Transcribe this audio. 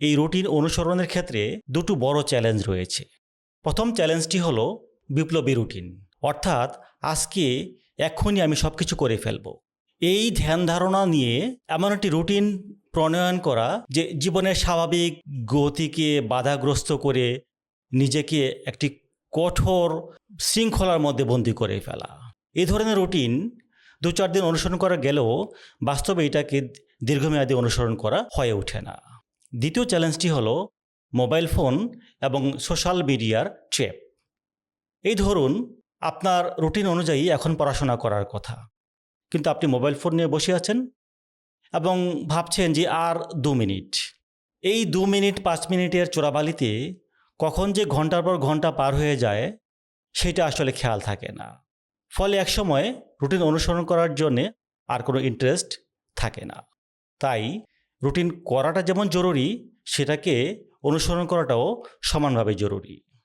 এই রুটিন অনুসরণের ক্ষেত্রে দুটো বড় চ্যালেঞ্জ রয়েছে। প্রথম চ্যালেঞ্জটি হলো বিপ্লবী রুটিন। অর্থাৎ আজকে এক্ষুনি আমি সব কিছু করে ফেলব। এই ধ্যান ধারণা নিয়ে এমন একটি রুটিন প্রণয়ন করা যে জীবনের স্বাভাবিক গতিকে বাধাগ্রস্ত করে নিজেকে একটি কঠোর শৃঙ্খলার মধ্যে বন্দি করে ফেলা। এই ধরনের রুটিন দু চার দিন অনুসরণ করা গেলেও বাস্তবে এটাকে দীর্ঘমেয়াদী অনুসরণ করা হয়ে ওঠে না। দ্বিতীয় চ্যালেঞ্জটি হলো মোবাইল ফোন এবং সোশ্যাল মিডিয়ার ট্রেপ এই ধরুন, আপনার রুটিন অনুযায়ী এখন পড়াশোনা করার কথা, কিন্তু আপনি মোবাইল ফোন নিয়ে বসে আছেন এবং ভাবছেন যে আর দু মিনিট। এই দু মিনিট, পাঁচ মিনিটের চোরাবালিতে কখন যে ঘণ্টার পর ঘণ্টা পার হয়ে যায়, সেটা আসলে খেয়াল থাকে না। ফলে একসময় রুটিন অনুসরণ করার জন্যে আর কোনো ইন্টারেস্ট থাকে না। তাই রুটিন করাটা যেমন জরুরি সেটাকে অনুসরণ করাটাও সমানভাবে জরুরি।